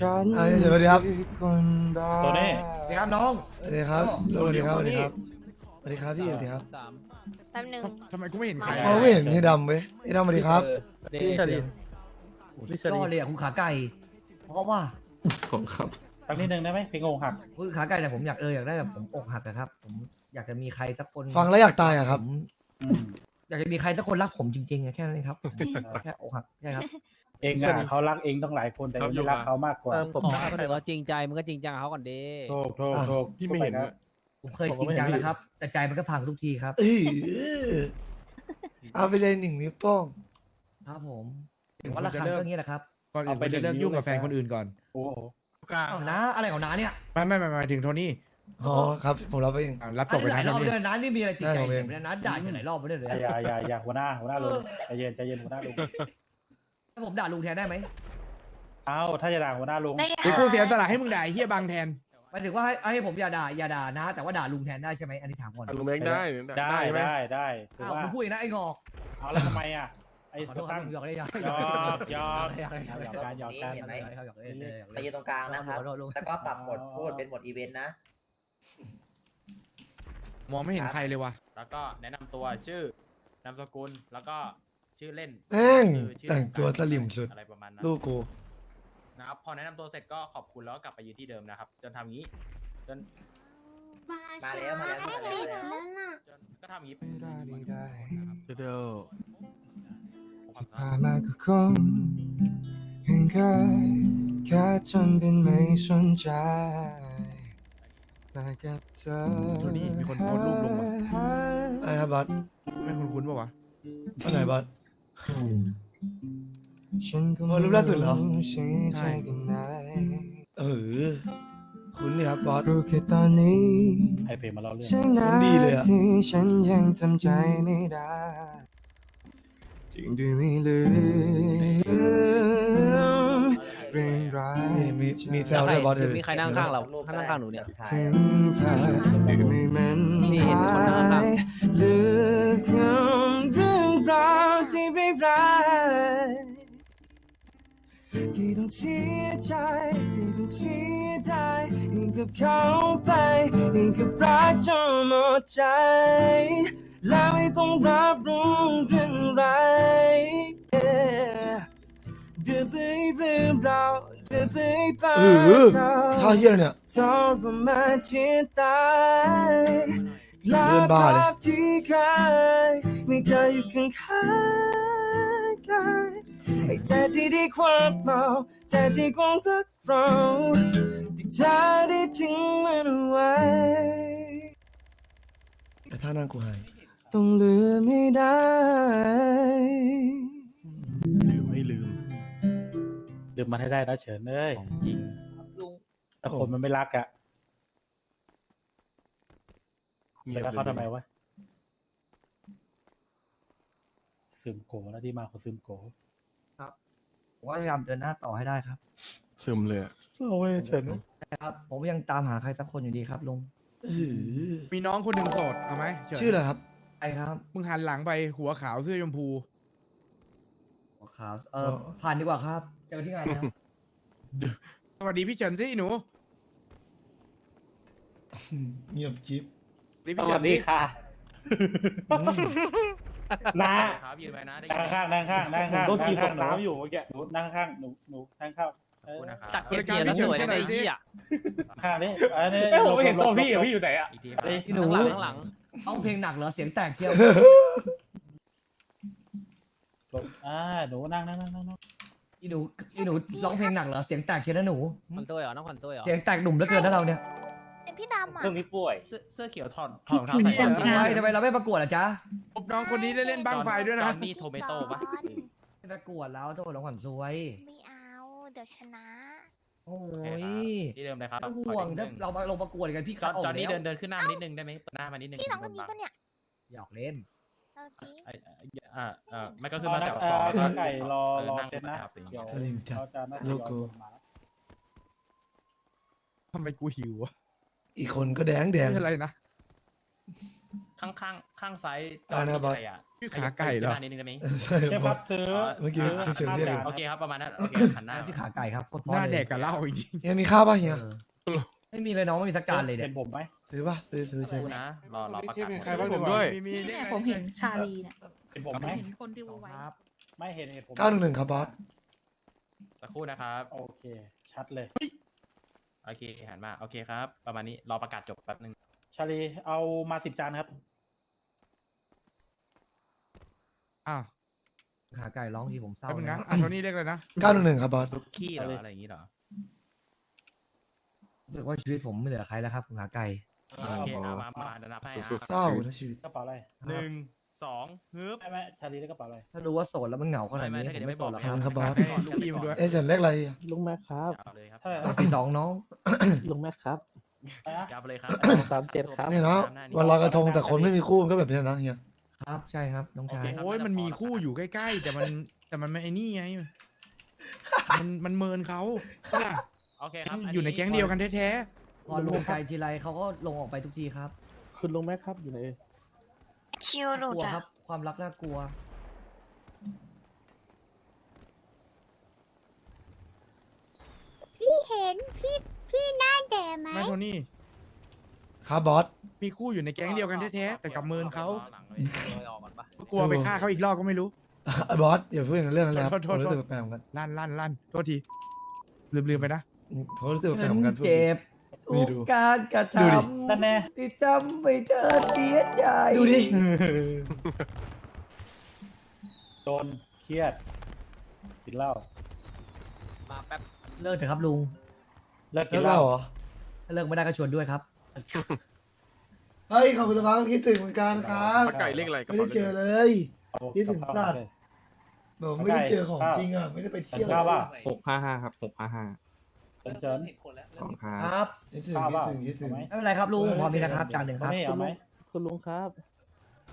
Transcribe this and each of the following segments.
ฉันอ่าสวัสดีครับ อคนบ้า ตัวนี้ สวัสดีครับน้อง สวัสดีครับสวัสดีครับสวัสดีครับสวัสดีครับพี่สวัสดีครับแป๊บหนึงทำไมกูไม่เห็นใครเอาไม่เห็นที่ดำเว้ยที่ดำสวัสดีครับพี่ชลินพี่ชก็ลินเลยอะคุณขาไก่ เพราะว่าผมครับ สักนิดนึงได้ไหมเพลงอกหักคุณขาไก่แต่ผมอยากเอออยากได้แบบผมอกหักอะครับ ผมอยากจะมีใครสักคนฟังแล้วอยากตายอะครับ ผมอืมอยากจะมีใครสักคนรักผมจริงๆอะแค่นั้นเองครับแค่อกหักใช่ครับ เองอะเขารักเองต้องหลายคนแต่เองไม่รักเขามากกว่าผมขอถ้าเกิดว่าจริงใจมึงก็จริงจังกับเขาก่อนดิโทษโทษโทษพี่ไม่เห็นนะด้วยผมเคยจริงจังนะครับ แต่ใจมันก็พังทุกทีครับ เอ้ยเอาไปเลยหนึ่งนิ้วโป้งครับผมถึงว่าราคาก็อย่างนี้แหละครับก่อนอื่นคุณจะเลิกยุ่งกับแฟนคนอื่นก่อน โอ้โหอ้าวนะอะไรของน้าเนี่ยไม่ไม่ไม่หมายถึงโทนี่อ๋อครับผมรับไปเองอะรับจอับนไปนี้หนะลายรอบโทนี่เลยน้านี่มีอะไรติดใจได้ผมเองเสียงน้าด่าอยู่หลายรอบไปเลยเลยอย่าอย่าอย่าหัวหน้าหัวหน้าลุงใจเย็นใจเย็นหัวหน้าลุง ถ้าผมด่าลุงแทนได้ไหมเอ้าถ้าจะด่าหัวหน้าลุงได้เดี๋ยวกูเสียสละให้มึงด่าไอ้เฮียบางแทน หมายถึงว่าให้ให้ผมอย่าด่าอย่าด่านะ แต่ว่าด่าลุงแทนได้ใช่ไหมอันนี้ถามก่อนลุงเล็กได้ได้ไหมได้ได้ถืออ้าวว่าคุณพูดอย่างนั้นไอ้งอกเอาแล้วทำไมอะไอ้ขอโทษครัตั้บงผมหยอกได้ยังหยอกหยอก หยอกได้ยังหยอกได้ยังหยอกการหยอกการเห็นไหมหยอกได้ยังหยอกได้ยังไปยืนตรงกลางนะครับ ขอโทษลุงแล้วก็ปรับหมดพูดเป็นหมดอีเวนต์นะ มองไม่เห็นใครเลยว่ะ แล้วก็แนะนำตัวชื่อนามสกุลแล้วก็ ชื่อเล่นแม่งคือชื่อแต่งตัวสลิมสุด อะไรประมาณนั้น ลูกกู นะครับพอแนะนำตัวเสร็จก็ขอบคุณแล้วก็กลับไปยืนที่เดิมนะครับ จนทำงี้ จนมามาแล้วมาแล้วมาแล้วติดแล้วน่ะ จนก็ทำงี้ไม่ได้ไม่ได้เดี๋ยว ที่ผ่านมาก็คงเห็นเคยแค่ทำเป็นไม่สนใจแต่กับเธอโทนี่มีคนโพสต์รูปลงมา อะไรครับบอสไม่คุ้นคุ้นๆป่าวะ อันไหนบอส ฉันก็โอ้รูปล่าสุดเหรอใช่ใจกันไหนเออ คุณนี่ครับบอส รู้แค่ตอนนี้ให้เพลงมาเล่าเรื่องใช่นาดีเลยอะ ที่ฉันยังทำใจไม่ได้จริงด้วยไม่ลืมเรื่องราวนี่มีที่มีเธแซวด้วยบอสหรือมีใครนั่งข้างเราข้างนั่งข้างหนูเนี่ย ถึงเธอไม่มันนี่เห็นคนนั่งข้างเลือกคำเรื่องราวที่ร้ายๆที่ต้องเสียใจที่ต้องเสียดายยิ่งกับเขาไปยิ่งกับรักจนหมดใจ และไม่ต้องรับรู้เป็นไร Yeah เดือดไปเรื่องราวเดือดไปเปล่าเออท่าเฮียเนี่ยทรมานที่ตาย เลื่อนบ้าเลยที่เคยมีเธออยู่ข้างๆกายไอ้ใจที่ได้ความเมาใจที่คงรักเราที่เธอได้ทิ้งมันไว้แต่ท่านั่งกูหายต้องลืมไม่ได้ลืมไม่ลืม ลืมมันให้ได้นะเฉินเอ้ยจริงลุงถ้าคนมันไม่รักอะ ไปรักเขาทำไมวะซึมโกแล้วที่มาของซึมโกผมว่าพยายามเดินหน้าต่อให้ได้ครับซึมเลยอะโอ้ยเฉินครับ ผมยังตามหาใครสักคนอยู่ดีครับลุงเออมีน้องคนหนึ่งโสดเอาไหมเชิญชื่ออะไรครับใครครับมึงหันหลังไปหัวขาวเสื้อชมพู หัวขาวเออผ่านดีกว่าครับ เจอที่งานแล้วสวัสดีพี่เฉินสิหนู เงียบจิ๊บ สวัสดีสพี่เฉิวันสดีสิค่ะ น้าครับยืนไปนะได้นั่งยินไหม ข้างนั่งข้างนั่งข้างผมต้องขี่ตกนั่งข้างน้ำอยู่เมื่อกี้หนูนั่งข้างหนูหนูนั่งข้างเออขอบคุณนะครับตัดเกียร์แล้วสวยนะไอ้เหี้ยข้างนี้อันนี้เอ้ยผมไม่เห็นตัวพี่อะพี่อยู่ไหนอะอีกทีครับ พี่หนู ข้างหลังข้างหลังต้องเพลงหนักเหรอ เสียงแตกเที่ยวอ่าหนูนั่งนั่งนั่งนั่งนั่งพี่หนูพี่หนูร้องเพลงหนักเหรอ เสียงแตกเชียวนะหนูขวัญตัวเหรอ น้องขวัญตัวเหรอ เสียงแตกหนุ่มเหลือเกินนะเราเนี่ย เป็นพี่ดำอะช่วงนี้ป่วย เสื้อเสื้อเขียวถอดถอดรองเท้าใส่เหรอทำไมทำไมเราไม่ประกวดอะจ๊ะพบน้องคนนี้ได้เล่นบ้างไฟด้วยจนะอนนี่โทเมโต้ปะไม่ประกวดแล้วโทษน้องขวัญซวย ไม่เอา เดี๋ยวชนะ โอ้โอเคยครับที่เดิมเลยครับต้องขอห่วงนิดถ้านึเรามาลงประกวดกันพี่จขัอบนออกจอนนี่แล้วเดินเดินขึ้นหน้ามานิดนึงได้ไหมเปิดหน้ามานิดนึงพี่น้องโดคนนี้บังก็เนี่ยหยอกเล่นเราจริงไอ้ไอ้อ่าอ่าไม่ก็คือมานัจากอ่สองนักไก่รอเออรอนั่งเซ็นนะครับอย่างงี้เดี๋ยวสลิมจัดเขาจะน่าจะโลโก้ยอมมาทำไมกูหิววะ อีกคนก็แดงแดงไม่อะไรนะ ข้างข้างข้างซ้ายจอ่านะบอสอะไรอะชื่อขาไก่เหรอ ขยับขึ้นมานิดนึงได้ไหมใช่เชฟบคอรัสบซื้อเมื่อกี้ซื้พี่เฉินเรียกห้าอยู่จานโอเคครับประมาณนั้นโอเคหันหน้าน้ำที่ขาไก่ครับโคตรเพหราะน้าเลยแดกกับเหล้าจริงเฮียมีข้าวป่ะเฮียเออไม่มีเลยน้องไม่มีสักจานเลยเป็เนี่ยนผมไหม ซื้อป่ะซื้อซื้อซื้อดูนะรอรอประที่กาศเป็นใครผบ้างลผมด้วย มีมีเลขอะไรผมเห็นชาลีเนี่ยเป็นผมไหมเห็นคนดูไว้ครับไม่เห็นเห็นผมเก้าหนึ่งหนึ่งครับบอส สักครู่นะครับ โอเค ชัดเลย โอเคหันมาโอเคครับ ประมาณนี้รอประกาศจบแป๊บนึงชาลีเอามาสิบจานครับ อ้าวขาไก่ร้องทีผมเศร้าแป๊บนึงนะนะอะโทนี่เลขเลยนะ เก้าหนึ่งหนึ่งครับบอสลุกขี้เหรอเอาเลยอะไรอย่างงี้เหรอรู้สึกว่าชีวิตผมไม่เหลือใครแล้วครับคุณขาไก่ โอเคเอามามาเดี๋ยวนับให้สุดอะเศร้านะชีวิตกระเป๋าอะไรหนึ่ง สองฮึบ ไม่ไม่ชาลีได้กระเป๋าอะไรถ้ารู้ว่าโสดแล้วมันเหงาขนาดนี้ไม่ไม่ผมไม่โสดหรอกขคอบรับคุณครับบอสให้ลูกพี่มันด้วย เอ๊ะเฉินเลขอะไรลุงแม็กครับ เอาเลยครับเท่าไหร่ปีสองน้องลุงแม็กครับนะจับเลยครับสามเจ็ดครับ เนี่ยเนาะวันลอยกระทงแต่คนไม่มีคู่มันก็แบบนี้นะเฮียครับใช่ครับน้องชาย โอ้ยมันมีคู่อยู่ใกล้ๆ แต่มันแต่มันไม่ไอ้นี่ไง มันมันเมินเขาปะล่ะโอเคครับอยู่ในแก๊งเดียวกันแท้พอลงไกลทีไรเขาก็ลงออกไปทุกทีครับ คุณลุงแม็กครับอยู่ไหนเอ่ย ชิวหลุกดลัวอะครับ ความรักน่ากลัว พี่เห็นพี่พี่หน้าแดงไหมๆไม่โทนี่ครับบอส มีคู่อยู่ในแก๊งเดียวกันแท้ๆแต่กับเมินเขาหลังเลยลอยออกก่อนปะกลัวไปฆ่าเขาอีกรอบก็ไม่รู้ บอสอย่าพูดอย่างนั้นเรื่องนั้นเลยครับโทษผมโทษรู้สึกแปลกๆเหมือนกันลั่นลั่นลั่นโทษที ลืมลืมไปนะผมรู้สึกแปลกๆเหมือนกันพูดเจ็บนี่ ทุดูกการกระทดูดินั่นแน่ำที่จำไปเธอเสียใจดูดิ โดนเครียดกินเหล้ามาแป๊บเลิกเถอะครับลุงเลิกกิแล้นวเหเราล้าเหรอ ถ้าเลิกไม่ได้ก็ชวนด้วยครับเฮ้ย ขอบคุณสภาพคิดถึงเหมือนกันครับปลาไก่เลขอะไรกระไม่ได้เป๋าเจอเลย เอาคิดถึงกับสัข้าวตว์เลยแบบไม่ได้เจอของจริงอะ ไม่ได้ไปเที่ยวข้าวว่าหกห้าห้าครับหกห้าห้า เฉินเฉินสองห้าครับคิดถึงข้าวคิดว่าถึงคิดถึง เอาไหมไม่เป็นไรครับลุงพอมีนะครับจานหนึ่งครับนี่เอาไหมคุณลุงครับ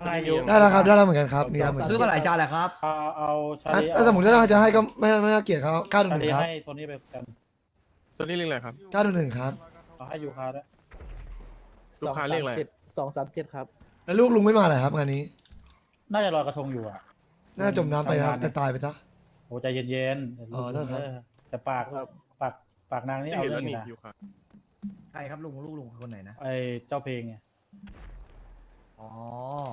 อะไรอยู่ได้แล้วครับได้แล้วเหมือนกันครับมีแล้วเหมือนซื้กัอนมาหลายจานแหละครับเอาเอาชาถ้าลีถ้าสมมติถ้าจะให้ก็ไม่ไม่น่าเกลียดเขาเก้าหนึ่งชาหนึ่ลีงครับให้ตัวนี้ไปกันตัวนี้เลขอะไรครับเก้าหนึ่งหนึ่งครับ เอาให้ยูคาด้วยลูกค้าเลขอะไรสองสามเจ็ดครับ แล้วลูกลุงไม่มาเหรอครับงานนี้ น่าจะลอยกระทงอยู่อะ น่าจะจมน้ำไปครับแต่ตายไปซะ โอ้ใจเย็นๆอ๋อได้ครับเออแต่ปากปาก ปากนางนี่ไม่เอาเห็นเรื่แล้อวงอนี่ยู่นะอยู่ครับใครครับลุงลูกลุงคือคนไหนนะไอเจ้าเพลงไงอ๋อ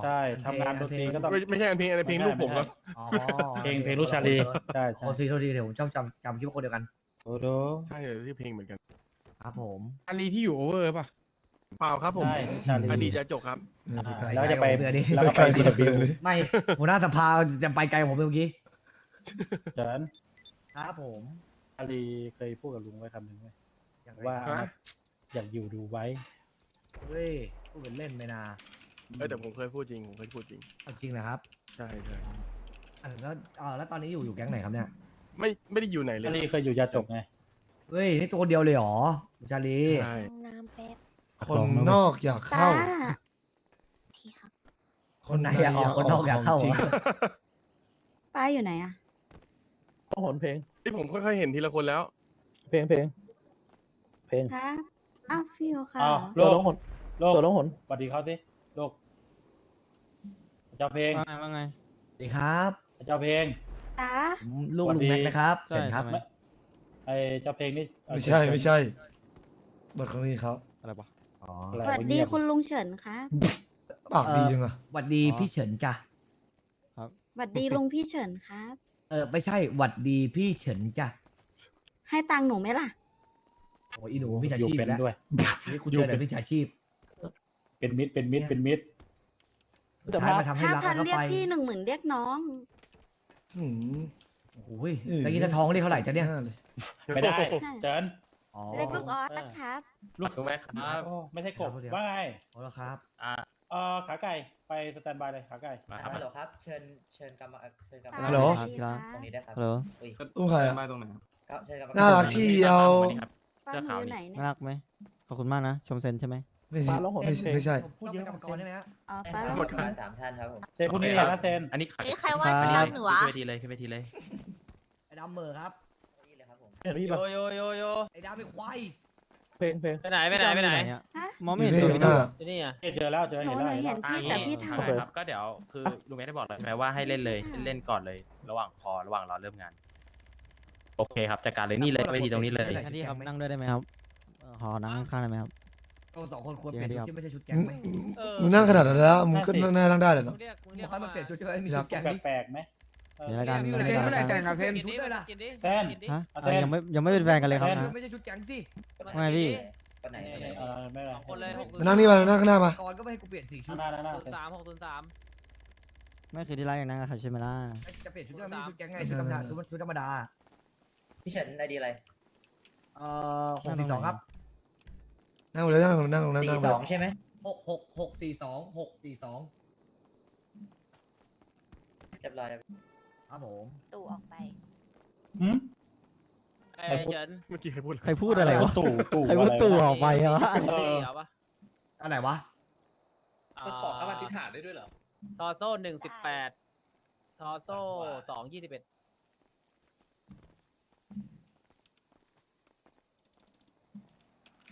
ใช่ทำงานดนตรีก็ต้องไม่ไม่ใช่อันเพลงอันเพลงลูกผมครับอ๋อเพลงเพลงลูกชาลีใช่โทใช่ษทีโทษทีเดี๋ยวผมจำจำจำคิดว่าคนเดียวกันโอ้โหใช่เลยที่เพลงเหมือนกันครับผมอันนี้ที่อยู่โอเวอร์ป่ะเปล่าครับผมใช่ลูกชาลีอดีตจะจบครับเนี่ยไปไกลแล้วจะไปเบื่อดิแล้วก็ไปดีบิวไม่หัวหน้าสภาจะไปไกลกว่าผมเมื่อกี้เฉินครับผม ชาลีเคยพูดกับลุงไว้คำหนึ่งไหมอย่างว่าว่าฮะอยากอยู่ดูไว้ เฮ้ยพูดเป็นเล่นไปนาเออแต่ผมเคยพูดจริงผมเคยพูดจริงเอาจริงนะครับใช่ใช่อะแล้วอ่าแล้วตอนนี้อยู่อยู่แก๊งไหนครับเนี่ย ไม่ไม่ได้อยู่ไหนเลชายลีเคยอยู่ยาจกไงเฮ้ยนี่ตัวคนเดียวเลยเหรอคุณชาลีใช่ น้ำแป๊บคนนอกอยากเข้าพี่ครับคนไหนอยากออกคนนอกอยากเข้าจริงเหรอป้าอยู่ไหนอะ ต้องหนเพลง ที่ผมค่อยๆเห็นทีละคนแล้ว เพลงเพลง เพลงครับอ้าวพี่โอค่ะอ้าวโลตัวกต้องหนโลกตัวต้องหนสวัสดีเขาสิโลกเจ้าเพลงว่าไงสวัสดีครับเจ้าเพลงจ้าผมลูกสวัสลุงดี แม็กซ์นะครับใช่เชิญครับทำไม ไอเจ้าเพลงนี่ไม่ใช่ไม่ใช่บทของนี่เขาอะไรปะอ๋ออะไรสวัสดีเงียบคุณลุงเฉินครับปากดีจังอะหวัดดีพี่เฉินจ้ะ สวัสดีลุงพี่เฉินครับ เออไม่ใช่หวัดดีพี่เฉินจ้ะให้ตังค์หนูไหมล่ะ โอ้ยอีหนูพี่ชาอยู่ชีพเป็นแล้วด้วย นี่คุณเจอแต่พี่ชาชีพ เป็นมิตรเป็นมิตรเป็นมิตรสุดท้ายมาทำให้ห้ารักพันแล้วก็เรียกไปพี่หนึ่งหมื่นเรียกน้อง หืมโอ้ยเออตะกี้ถ้าท้องเรียกเท่าไหร่จ๊ะเนี่ยน่าเลยไม่ได้เจินอ๋อเรียกลูกออสครับ ลูกถูกไหมครับโอ้ไม่ใช่กบครับว่าไงโอ้แล้วครับอ่าเออขาไก่ ไปสแตนบายเลยขาไก่มาครับฮัลโหลครับ เชิญเชิญกรรมการเชิญกรรมฮัลโหลสวัสดีครับตรงนี้ได้ครับฮัลโหลอุ้ยอุ้มใครอะมาตรงไหนครับครับเชิญกรรมน่ารักที่เอาวันนี้ครับป้าเสื้อหนูขาวอยู่นี่ไหนเนี่ย น่ารักไหมขอบคุณมากนะ ชมเซนใช่ไหมไม่ปลาร้องหนไม่ไม่ใช่ พูดเยอะกรรมกรได้ไหมฮะอ๋อป้าคหรับนูหมดกันสามท่านครับผมเซนพูดนี่เลยนะเซนอันนี้ขายเอ้ยใครว่าคจะรับรับหนูวะ ขึ้นเวทีเลยขึ้นเวทีเลย ไอ้ดำเหมอครับ นี่เลยครับผมเห็นพี่โยปะโยโยโยไอ้ดำเป็นควายเพลงเพลงไปไหนไปไหนไปไหนอะฮะ มองไม่อยู่เห็นนี่ตัวอยู่พี่หน้านี่อะเจอแล้วเจอหนูเห็นหแล้วนูเห็นแล้วเห็นพี่แต่พี่ใช่ทำครับก็เดี๋ยวคือลุงเมย์ได้บอกเลยใช่ไหมว่าให้เล่นเลยเล่นก่อนเลย ระหว่างคอระหว่างรอเริ่มงาน โอเคครับจัดการเลยนี่เลยเวทีตรงนี้เลย พี่ครับนั่งด้วยได้ไหมครับเอ่อขอนั่งข้างๆได้ไหมครับโอ้สองคนควรเปลี่ยนชุดที่ไม่ใช่ชุดแก๊งมึงไหมมึงนั่งขนาดนั้นแล้วมึงก็นั่งได้นั่งได้เลยมึเนาะ งเรียกมึงเรียกเขามาเปลี่ยนชุดจะได้มีครัชุบดแก๊งนี่แปลกๆไหมเออ เดี๋ยวรายการเดี๋ยวรายการเมื่อไหร่แต่งงานเส้นกินดิกินดิแซนกินดิฮะเอาอะแทนยังไม่ยังไม่เป็นแฟนกันเลยครับแทนนะ ไม่ใช่ชุดแก๊งสิว่าไงพี่คน ไหนคนไหนเออไม่เป็นไรสองคนเลยหกมานั่งนี่มานั่งข้างหน้ามาก่อนก็ไม่ให้กูเปลี่ยนสี่ชุข้าดงหน้าหน้าหน้าศูนย์สามหกศูนย์สาม ไม่เคยที่ร้านอย่างนั้นกับเขาใช่ไหมล่ะจะเปลี่ยนชุดก็ไม่ใช่ชุดแก๊งไงชุดธรรมดาชุดชุดธรรมดา พี่เฉินไอดีอะไรเอ่อหกสี่สองครับนั่งเลยนั่งลงนั่งลงนั่งสี่นั่งสลองงใช่ไหมหกหกหกสี่สองหกสี่สองเรียบร้อยแล้วครับผม ตู่ออกไปหืม ไอ้เฉินเมื่อกี้ใครพูดใครพูดอะไรวะตู่ตู่ใครพูดตู่ออกไปวะเออเอาปะอะไรวะขอคำอธิษฐานได้ด้วยเหรอทอโซ่หนึ่งสิบแปดทอโซ่สองยี่สิบเอ็ด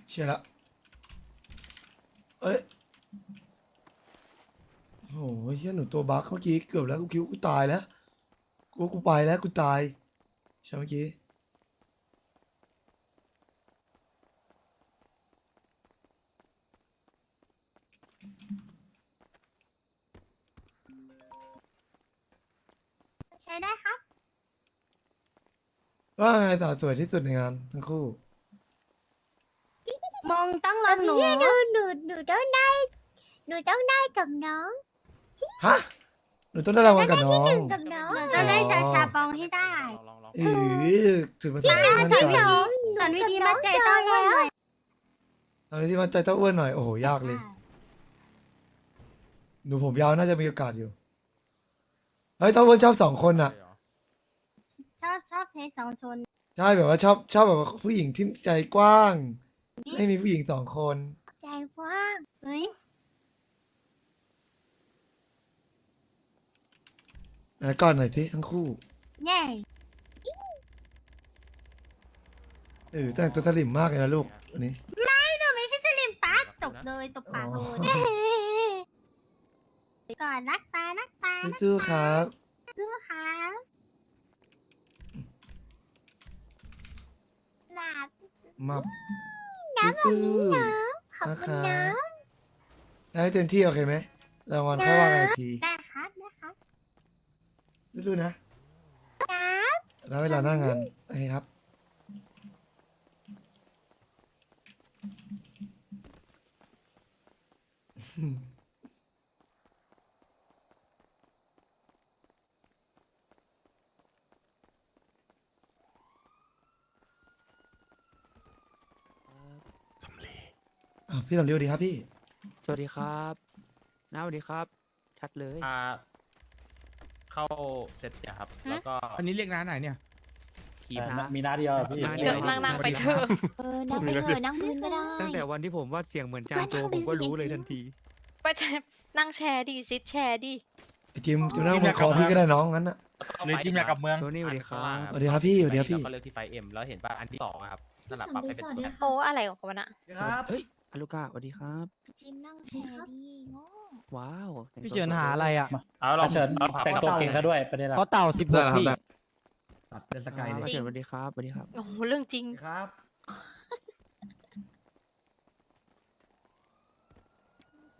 เชียร์ละเอ้ยโอ้โหเฮียหนูตัวบั๊กเมื่อกี้เกือบแล้วกูคิดว่ากูตายแล้วกูว่ากูไปแล้วกูตายใช่เมื่อกี้ ใช้ได้ครับ ว่าไงสาวสวยที่สุดในงานทั้งคู่ มองต้องรอหนูหนูหนูหนูต้องได้ หนูต้องได้กับน้องฮะ หนูต้องได้รางวัลกับน้องกับน้องหนูจะได้ชาชาปองให้ได้ลองลองเออถึงมาทำให้มั่นใจน้องสอนวิธีมัดใจต้องอ้วนหน่อยทำให้ที่มั่นใจเจ้าอ้วนหน่อย โอ้โห ยากเลย หนูผมยาวน่าจะมีโอกาสอยู่ เฮ้ยเจ้าอ้วนชอบสองคนอะ ชอบชอบเพลงสองชน ใช่แบบว่าชอบชอบแบบว่าผู้หญิงที่ใจกว้าง ไม่มีผู้หญิงสองคน ใจกว้างเฮ้ยไหนก่อนหน่อยสิทั้งคู่แย่เออแต่งตัวสลิมมากเลยนะลูกวันนี้ หนูไม่ใช่สลิมปักตบเลยตบปากเลย ก่อนรักตารักตาสู้ๆครับซื้อครับหลับมาน้ำแบบสู้นี้ๆน้ำขอบนะคุณคะน้ได้เต็มที่โอเคไหมรางวัลค่อยว่ากันอีกทีได้ครับได้ครับสู้ๆนะำน้แล้วเวลาหน้างานโอเคครับ อะ พี่สำลีสวัสดีครับพี่ สวัสดีครับน้าสวัสดีครับ ชัดเลย อ่า เข้าเสร็จเนี่ยครับ แล้วก็อันนี้เรียกน้าไหนเนี่ยคีบเออนะ มีหน้าเดียวพี่หน้าเดียวำนั่งนั่งไปเถอะเออ นั่งไปเถอะนั่งพื้นก็ได้ ตั้งแต่วันที่ผมว่าเสียงเหมือนจาก็นโจนั่งผมก็เป็นรู้เสียงเลยจริทังนที ไปนั่งแชร์ดิซิดแชร์ดิ ไอ้จิมจิมนั่งบนคอพี่ก็ได้น้องงั้นน่ะหรือจิ้มยากับเมือง โทนี่สวัสดีครับ สวัสดีครับพี่สวัสดีครับพี่ แล้วก็เลือกที่ไฟเอ็มแล้วเห็นป่ะอันที่สองอะครับนั่นแหละปรับให้เป็นตัวแทน โอ้อะไรของเขาวะน่ะ ครับ เฮ้ย อลูก้าสวัสดีครับ จิมนั่งแชร์ดิโง่ว้าวพี่เฉินหาอะไรอะเอาลองเฉินเอาผับแต่งตัวเก่งซะด้วยประเด็นหลักเขาเต่าสิบหกพี่ ตัดเป็นสกายเลยเฉินสวัสดีครับสวัสดีครับ โอ้โหเรื่องจริง ครับ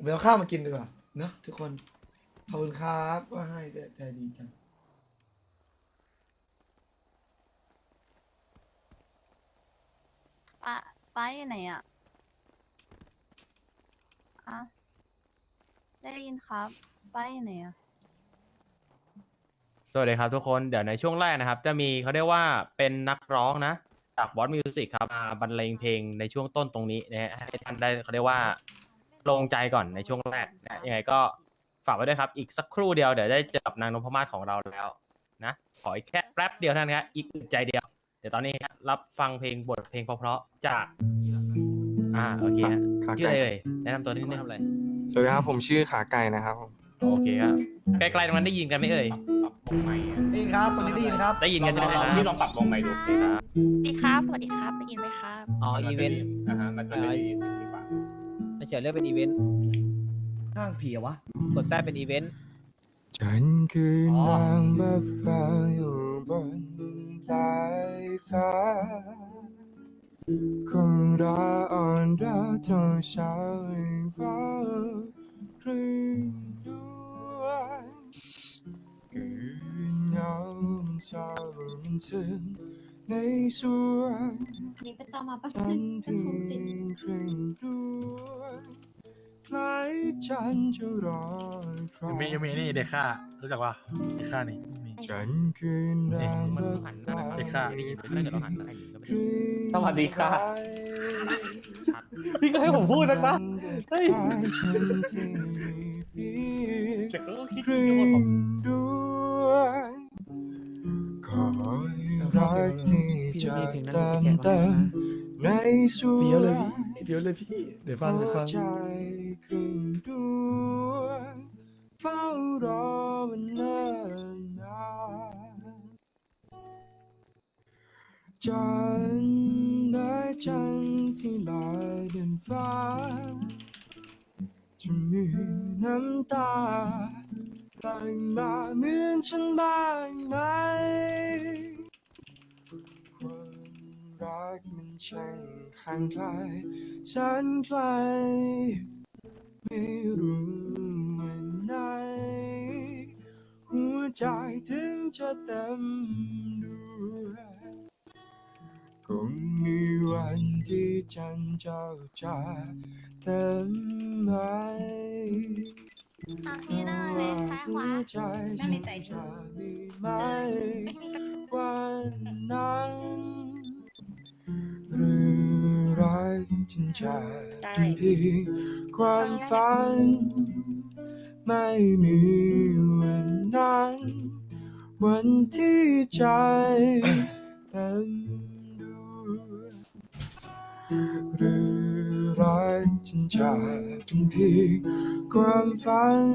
เดี๋ยวข้าวมากินดีกว่าเนอะทุกคนขอบคุณครับว่าให้ใจใจดีจังป้าป้าอยู่ไหนอะ อะได้ยินครับ ไปไหนอะสวัสดีครับทุกคนเดี๋ยวในช่วงแรกนะครับ จะมีเขาเรียกว่าเป็นนักร้องนะจากบอสมิวสิกครับมาบรรเลงเพลงในช่วงต้นตรงนี้นะฮะให้ท่านได้เขาเรียกว่าลงใจก่อนในช่วงแรกนะยังไงก็ฝากไว้ด้วยครับ อีกสักครู่เดียวเดี๋ยวได้เจอกับนางนพมาศของเราแล้วนะขออีกแค่แป๊บเดียวเท่านั้นครับอีกอึดใจเดียว เดี๋ยวตอนนี้ครับรับฟังเพลงบทเพลงเพราะๆจาก อ่าโอเคฮะชื่ออะไรเอ่ยแนะนำตัวนิดนึงทำอะไรสวัสดีครับผมชื่อขาไก่นะครับผมโอเคครับไกลๆตรงนั้นได้ยินกันไหมเอ่ยได้ยินครับตอนนี้ได้ยินครับได้ยินกันใช่ไหมนะพี่ลองปรับวงใหม่ดูโอเคครับสวัสดีครับ สวัสดีครับได้ยินไหมครับ อ๋ออีเวนต์อ่าฮะมันจะได้ยินได้เฉยเลือกเป็นอีเวนต์ข้างผีเหรอวะ กดแทรกเป็นอีเวนต์ฉันคือนางแบบฟ้าอยู่บนสายฟ้า คงรออ่อนรอจนเช้าอีกฟ้าครึ่งดวงคืนเงาเช้ามันถึงในสวนนี่ไปต่อมาแป๊บฉันกระเพีทุ้ยงติดงคร่งดวงคล้ายฉันจะรอใครมีมีนี่เด็กข้ารู้จักป่ะเด็กข้านี่ ฉันคือนางมันแบบหันหน้าเด็กข้าได้ยินถ้าเกิดเราหันหน้าอย่างนี้ก็ไม่ได้สวัสดีค่ะชัดพี่ก็ให้ผมพูดนะนะเฮ้ยแต่แต่ก็คิดครึ่อยู่ว่าผมงดวงคอยรักที่จะเติมเต็มในสวเพียวเลยนพี่เพียวเลยพี่ เดี๋ยวฟังเดี๋ยวฟังหัวใจครึ่งดวงเฝ้ารอมันเนิ่นนาน จันทร์ได้จันทร์ที่ลอยเดินฟ้า จะมีน้ำตาไหลมาเหมือนฉันบ้างไหมความรักมันช่างห่างไกลฉันไกล ไม่รู้เมื่อไหนหัวใจถึงจะเต็มดวง คงมีวันที่ฉันเจ้าจะเต็มไหมอะนี่หน้เลยซ้ายขวาหัใจนั่งในใจะดีไหมไม่มีวันนั้นหรือรักฉันจะเป็นเพียงความฝัน ไม่มีวันนั้น วันที่ใจเต็ม หรือรักฉันจะเป็นเพียงความฝัน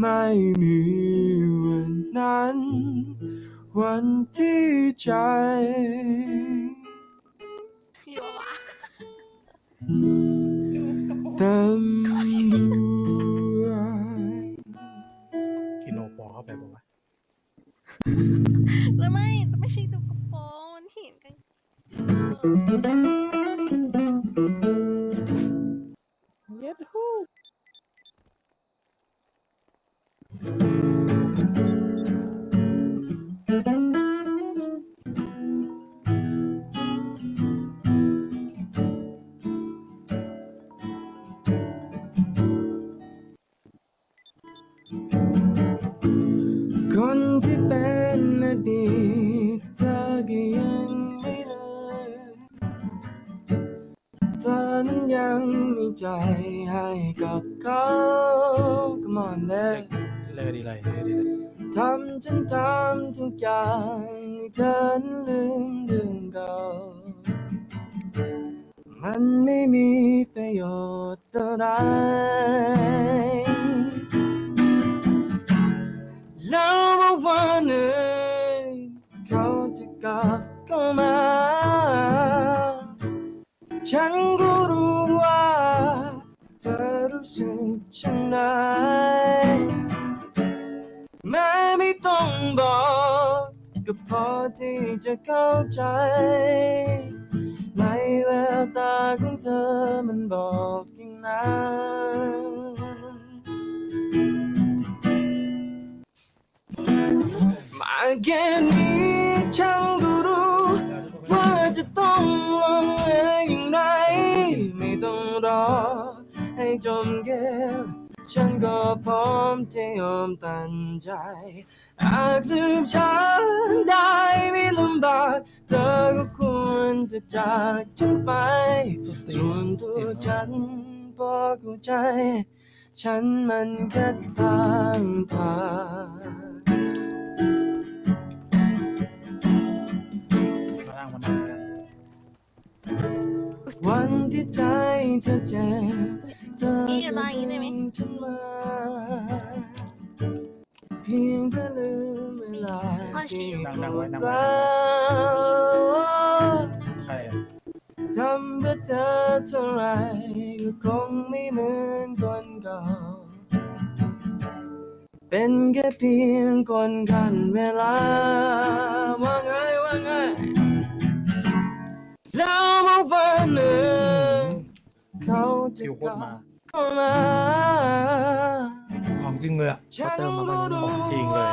ไม่มีวันนั้น วันที่ใจอยู่วะเต็ คนที่เป็น ใจให้กับเขา Come on เด็กเลยดีเลยเลยดีเลยทำฉันทำทุกอย่างให้เธอนั้นลืมเรื่องเก่ามันไม่มีประโยชน์เท่าใดแล้วมาวันหนึ่งเขาจะกลับเข้ามาฉันก็ สึกเช่นแม้ไม่ต้องบอก ก็พอที่จะเข้าใจ ในแววตาของเธอมันบอกอย่างนั้นมาแค่นี้ฉัน จมเกม ฉันก็พร้อมจะยอมตัดใจหากลืมฉันได้ไม่ลำบากเธอก็ควรจะจากฉันไป ส่วนตัวฉันบอกเข้าใจ ฉันมันแค่ทางผ่านวันที่ใจเธอเจ็บ เธอนี่จะตายอย่างนี้ได้ไหมาเพียงเพื่อลืมเวลาที่นั่งๆไว้นั่งปไว้วดร้าวใครอะทำเพื่อเธอเท่าไรก็คงไม่เหมือนคนเก่าเป็นแค่เพียงคนกันเวลา ว่าไงว่าไงแล้วมาวันหนึ่งเขาจะกลับ มาของจริงเลยอะฉันเติมมาวันหนึ่งรู้ของจริงเลยว่า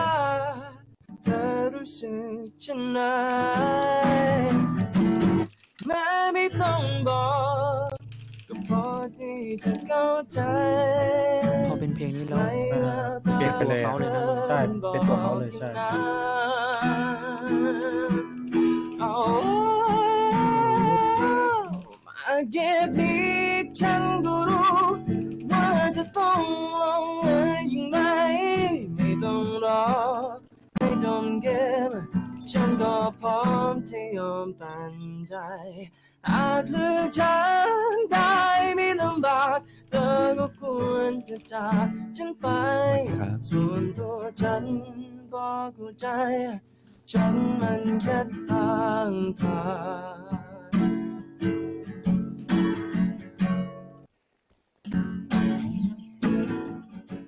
เธอรู้สึกเช่นไรแม้ไม่ต้องบอกก็พอที่จะเข้าใจพอเป็นเพลงนี้แล้วเออเปลี่ยนไปเลยอะใช่เป็นตัวเขาเลยใช่ ที่ยอมตัดใจ อาจลืมฉันได้ไม่ลำบากเธอก็ควรจะจากฉันไปส่วนตัวฉันบอกเข้าใจ ฉันมันแค่ทางผ่าน